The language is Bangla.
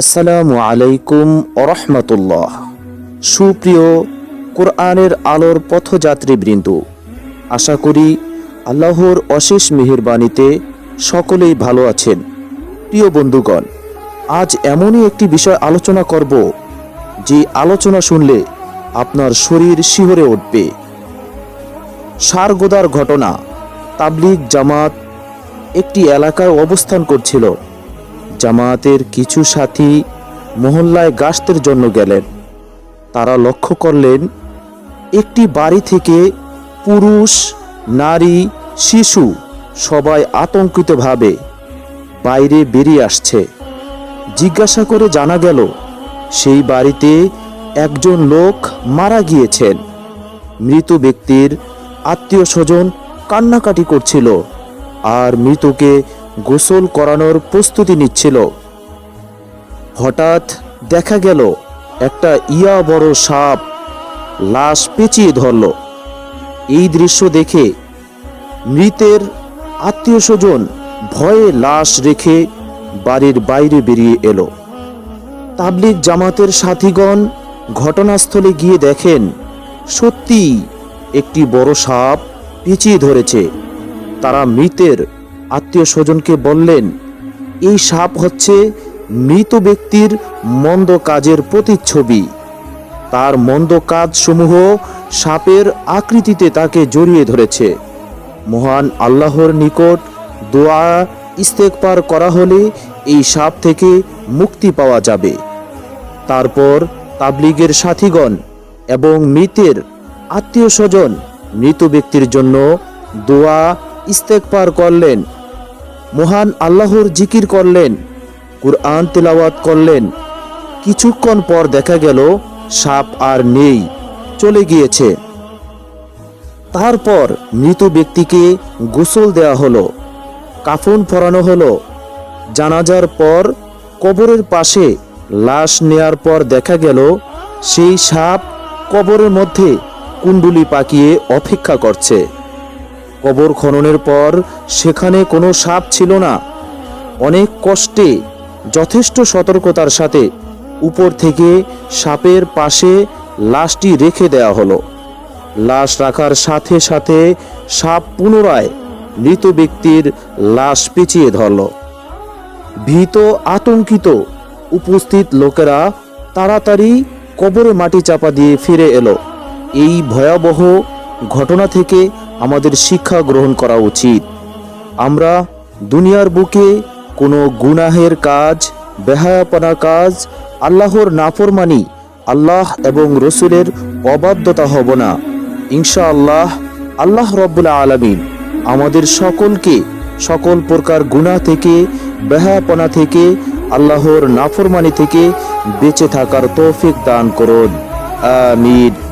আসসালামু আলাইকুম ওরহমতুল্লাহ সুপ্রিয় কোরআনের আলোর পথযাত্রীবৃন্দ, আশা করি আল্লাহর অশেষ মেহেরবানিতে সকলেই ভালো আছেন। প্রিয় বন্ধুগণ, আজ এমনই একটি বিষয় আলোচনা করব, যে আলোচনা শুনলে আপনার শরীর শিহরে উঠবে। সারগোদার ঘটনা, তাবলিগ জামাত একটি এলাকায় অবস্থান করছিল। জামায়াতের কিছু সাথী মহল্লায় গাছতের জন্য গেলেন। তারা লক্ষ্য করলেন, একটি বাড়ি থেকে পুরুষ, নারী, শিশু সবাই আতঙ্কিতভাবে বাইরে বেরিয়ে আসছে। জিজ্ঞাসা করে জানা গেল, সেই বাড়িতে একজন লোক মারা গিয়েছেন। মৃত ব্যক্তির আত্মীয় স্বজন কান্নাকাটি করছিল, আর মৃতকে গোসল করানোর প্রস্তুতি নিচ্ছিল। হঠাৎ দেখা গেল, একটা ইয়া বড় সাপ লাশ পেঁচিয়ে ধরল। এই দৃশ্য দেখে মৃতের আত্মীয় স্বজন ভয়ে লাশ রেখে বাড়ির বাইরে বেরিয়ে এলো। তাবলিগ জামাতের সাথীগণ ঘটনাস্থলে গিয়ে দেখেন সত্যি একটি বড় সাপ পেঁচিয়ে ধরেছে। তারা মৃতের আত্মীয় স্বজনকে বললেন, এই সাপ হচ্ছে মৃত ব্যক্তির মন্দ কাজের প্রতিচ্ছবি। তার মন্দ কাজসমূহ সাপের আকৃতিতে তাকে জড়িয়ে ধরেছে। মহান আল্লাহর নিকট দোয়া ইস্তেকপার করা হলে এই সাপ থেকে মুক্তি পাওয়া যাবে। তারপর তাবলিগের সাথীগণ এবং মৃতের আত্মীয় স্বজন মৃত ব্যক্তির জন্য দোয়া ইস্তেকপার করলেন। মহান আল্লাহর জিকির করলেন, কুরআন তেলাওয়াত করলেন। কিছুক্ষণ পর দেখা গেল, সাপ আর নেই, চলে গিয়েছে। তারপর মৃত ব্যক্তিকে গোসল দেওয়া হলো, কাফন পরানো হলো। জানাজার পর কবরের পাশে লাশ নেয়ার পর দেখা গেল, সেই সাপ কবরের মধ্যে কুণ্ডুলি পাকিয়ে অপেক্ষা করছে। কবর খননের পর সেখানে কোনো সাপ ছিল না। অনেক কষ্টে, যথেষ্ট সতর্কতার সাথে উপর থেকে সাপের পাশে লাশটি রেখে দেওয়া হলো। লাশ রাখার সাথে সাথে সাপ পুনরায় মৃত ব্যক্তির লাশ পেঁচিয়ে ধরল। ভীত, আতঙ্কিত উপস্থিত লোকেরা তাড়াতাড়ি কবরে মাটি চাপা দিয়ে ফিরে এলো। এই ভয়াবহ ঘটনা থেকে আমাদের শিক্ষা গ্রহণ করা উচিত। আমরা দুনিয়ার বুকে কোনো গুনাহের কাজ, বেহায়াপনা কাজ, আল্লাহর নাফরমানি, আল্লাহ এবং রসুলের অবাধ্যতা হব না। ইনশাআল্লাহ, আল্লাহ রব্বুল আলমিন আমাদের সকলকে সকল প্রকার গুনাহ থেকে, বেহায়াপনা থেকে, আল্লাহর নাফরমানি থেকে বেঁচে থাকার তৌফিক দান করুন। আমিন।